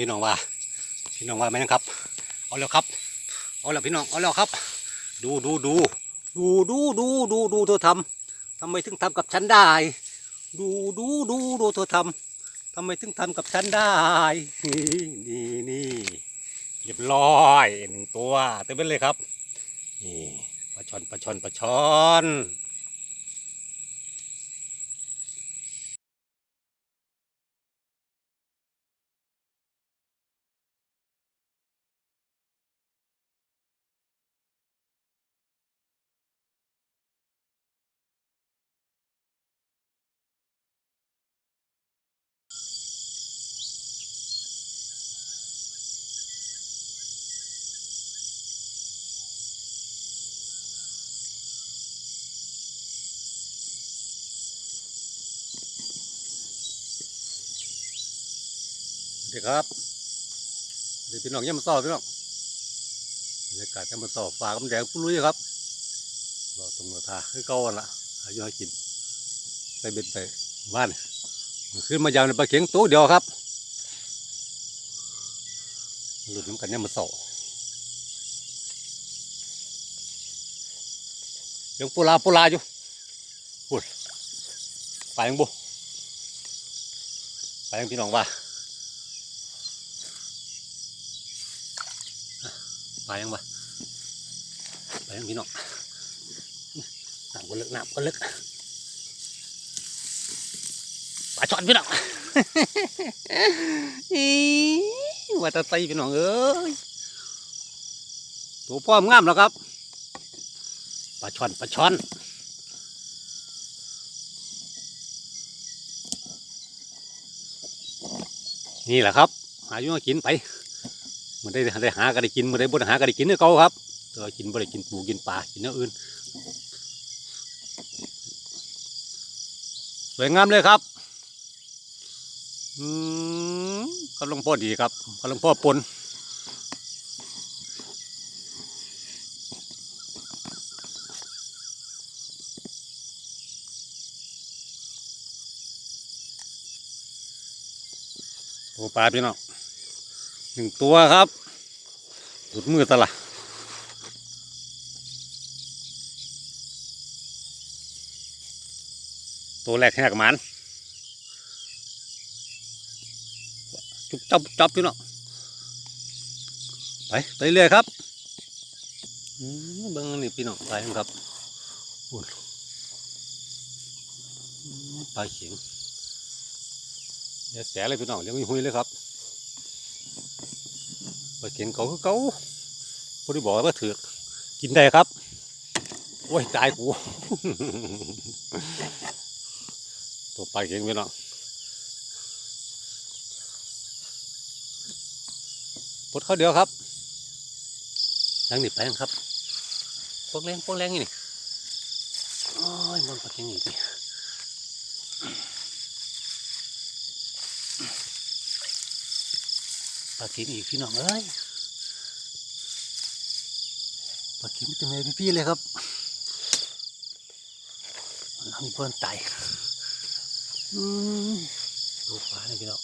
พี่น้องว่าพี่น้องว่าไหมนะครับ เอาแล้วครับ เอาแล้วพี่น้องเอาแล้วครับ ดูดูดูดูดูดูดูดูเธอทำทำไมถึงทำกับฉันได้ ดูดูดูดูเธอทำทำไมถึงทำกับฉันได้นี่นี่เรียบร้อยหนึ่งตัวเต็มไปเลยครับนี่ปลาช่อนปลาช่อนปลาช่อน ดีครับดีพี่น้องยังมาสอบพี่น้องบรรยากาศยังมาสอบฝากกำแดงปุ้ยครับรอตรงราทาคือเก่าละอายุให้กินใส่เบ็ดไปบ้านขึ้นมายาวในปลาเข็งตัวเดียวครับหลุดน้ำกันยังมาสอบยังปูลาปูลาอยู่พูดไปยังบุไปยังพี่น้องว่า ไป ยังวะไปยังพี่น้องน้ำก็ลึกน้ำก็ลึกปลาช่อนพี่น้องอีว่าแตะไตพี่น้องเอ้ยตัวพ่อมงามแล้วครับปลาช่อนปลาช่อนนี่แหละครับ หาอยู่มากินไป มันได้ได้หาก็ได้กินมันได้บ่ได้หาก็ได้กินเนี่ยเก่าครับต่ว่ากินบ่ได้กินปูกินปลากินเนื้ออื่นสวยงามเลยครับอืมกำลังพอดีครับกำลังพอปนโอ้ปลาพี่น้อง หนึ่งตัวครับหลุดมือตะละตัวแรกแหกหมันจุบจับจับพี่น้องไปไปเรื่อยครับอืมเบิ้งนี่พี่น้องไปครับอุ่นอืมปลาเข็งเดี๋ยวแสเลยพี่น้องเดี๋ยวมีหุยเลยครับ ไปกินเขาคือเขาพอดีบอกว่าถือกกินได้ครับ โอ้ยตายกูตัวไปลาเก่งไปเนาะปดเขาเดียวครับยังหนีไปยังครับพวกแรงพวกแรงนี่นี่โอ้ยมันปลาเก่งอีกนี่ป ลาเก่งอีกพี่น้องเอ้ยปลาเต็มเลยพี่ๆเลยครับน้ำเพื่อนไตอืมตัวปลาเนี่ยพี่น้อง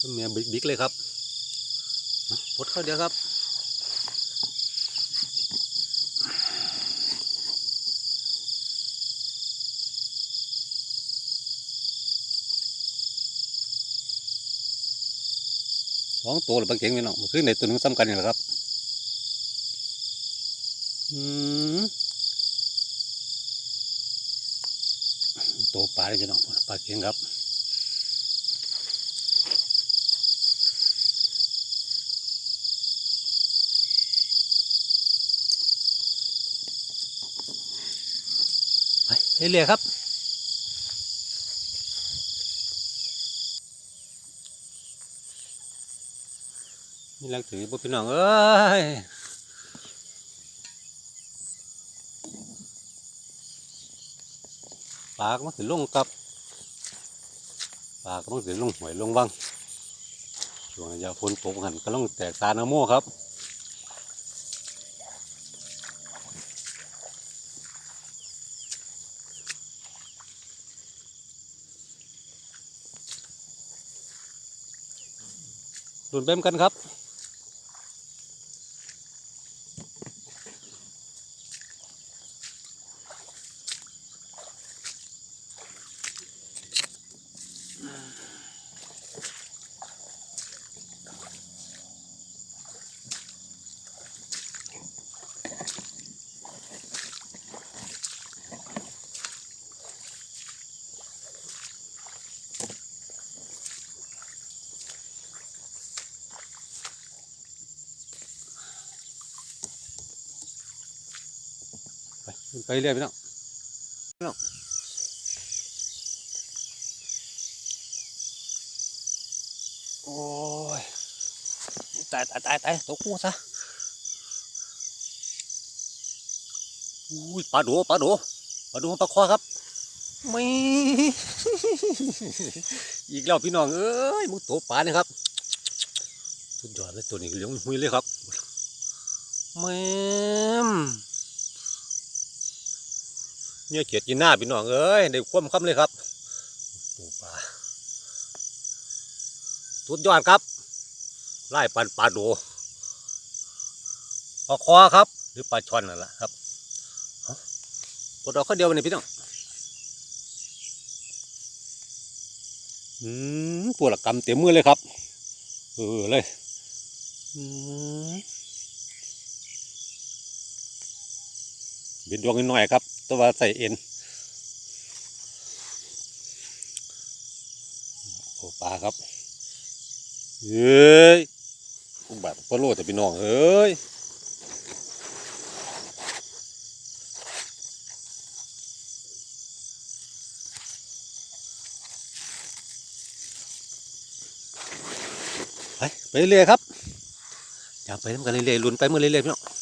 ต้นเมียบิ๊กๆเลยครับพดเข้าเดียวครับ สองตัวหรือบางเก่งพี่น้องมันคือในตัวหนึงซ้ำกันนี่แหละครับอืมตัวปลาเลยพี่น้องปลาเก่งครับไปเรื่อยๆครับ นี่ลังถือบ่พี่น้องเอ้ยปลาก็มันถึงลงกับปลาก็มันถึงลงหวยลงวังช่วงยาฝนตกหันก็ลงแตกตาหน้าโมครับลุ้นไปเหมือนกันครับ ไปลุ้นไปเรื่อยพี่น้องพี่น้องโอ้ยตายตายตายตายตกหัวซะอุ้ยปลาโดปลาโดปลาโดปลาคอครับไม่อีกแล้วพี่น้องเอ้ยมึงตัวปลาเนี่ยครับสุดยอดเลยตัวนี้เลี้ยงหุยเลยครับแม่ม เนี่ยเกียดกินหน้าพี่น้องเอ้ยได้คว่ำคำเลยครับตัวปลาสุดยอดครับไล่ปันปลาโดปลาคอครับ หรือปลาช่อนนั่นแหละครับเอาตัวเราคนเดียววันนี้พี่น้องอืมปวดละกำเต็มมือเลยครับเออเลยอืมเป็นดวงนิดหน่อยครับ ตัวาใส่เอ็นโอ้ปลาครับเฮ้ยพวกแบบปลาโลดแต่พี่น้องเอ้ยไปไปเรื่อยๆครับอยากไปทำกันเรื่อยๆลุ้นไปเมื่อเรื่อยๆพี่น้อง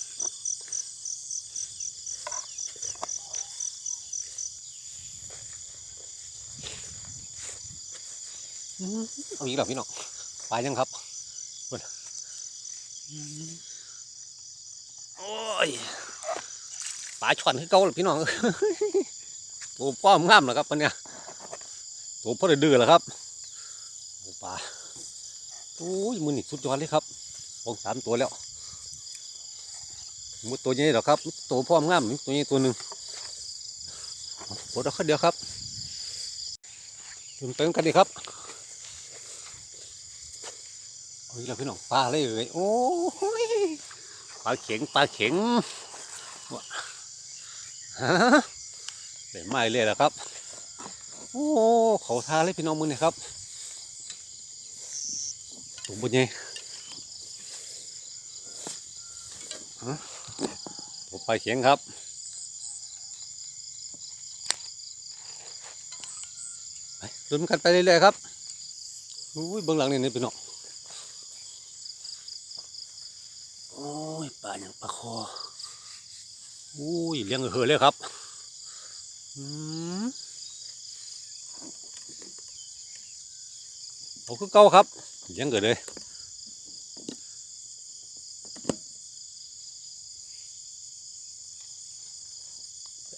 เอาอีกแล้วพี่น้องไปยังครับโอ้ยปลาช่อนคือเก่าเลยพี่น้องตัวป้อมงามแล้วครับปันเนี้ยตัวพ่อดื้อแล้วครับปลาโอ้ยมือนี่สุดยอดเลยครับองสามตัวแล้วมุดตัวใหญ่หรอครับตัวพ่อมงามตัวใหญ่ตัวหนึ่งปวดเอาขึ้นเดียวครับถึงเติมกันดีครับ โอ้ยเราพี่น้องปลาเลยเอ้ยโอ้ยปลาเข็งปลาเข็งว้าฮะเดี๋ยวไม่เลยแล้วครับ โอ้เขาทาเลยพี่น้องมึงเนี่ยครับตัวบุญใหญ่ฮะปลาเข็งครับไปลุ้นกันไปเรื่อยๆครับอุ้ยเบื้องหลังนี่นี่พี่น้อง โอ้ยปลาอย่างปลาคออุ้ยเลี้ยงเหอะเลยครับอืมเอาคือเก่าครับเลี้ยงเกิดเลย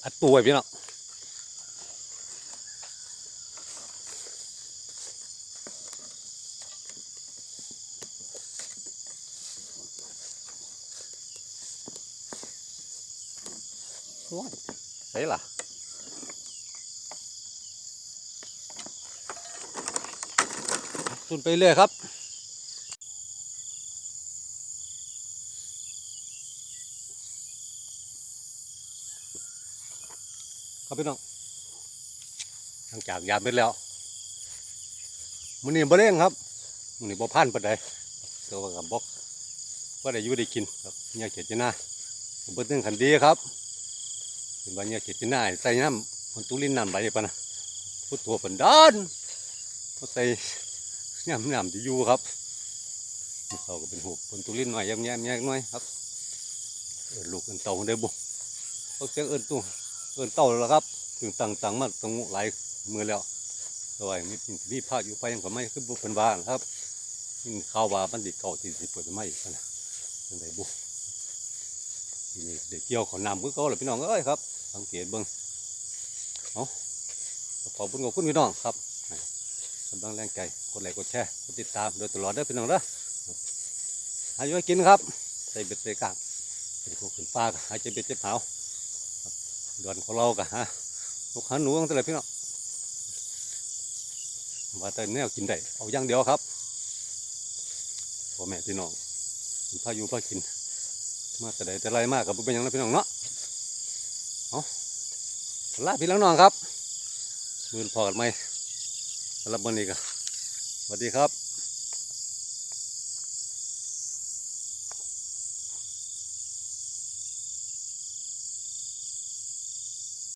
อัดตัวไว้พี่น้อง โอ้ยใส่ล่ะตุนไปเรื่อยครับครับพี่น้องหลังจากยามไปแล้วมันนี่บ่เล่งครับมันนี่บ่พันปานใดตัวากับบอกว่าได้อยู่ได้กินครับเนี่ยเกียรติหน้าผมเบิ่งถึงขันดีครับ เป็นว่าเนี่ยเกียรติหน้าใส่น้ำมันตุลินน้ำใบปะนะพุทโธปันดานเขาใส่น้ำน้ำที่อยู่ครับเขาก็เป็นหูเป็นตุลินหน่อยย้มแย้มแย้มหน่อยครับเอินลูกเอินเต่าได้บุเขาเสียงเอินตู้เอินเต่าแล้วครับถึงตังตังมาตรงหลายมือแล้วแต่ว่ามีมีพาอยู่ไปยังก็ไม่คือบุเป็นบ้านครับยินข้าวว่ามันดิเก่าที่สิเปิดไม่กันนะยังไงบุนี้เด็กเกี่ยวขอน้ำก็เก่าเลยพี่น้องเอ้ยครับ สังเกตเบิ้งเอาขอบคุณขอบคุณพี่น้องครับให้กำลังแรงใจกดไลค์กดแชร์กดติดตามโดยตลอดเด้พี่น้องเด้อหาอยู่ให้กินครับ ใส่เบ็ดใส่กางเป็นพวกขึ้นปลาหาเจ็บเบ็ดเจ็บหาวดอนของเราก็หาลูกหาหนูตั้งแต่พี่น้องว่าแต่แนวกินได้เอาอย่างเดียวครับพ่อแม่พี่น้องเป็นพายุพากิน มาแต่ใดแต่ไรมากกับเป็นหยังนะพี่น้องเนาะ เอาลาพี่น้องครับมือพอกันไหมสำหรับวันนี้ก็สวัสดีครับ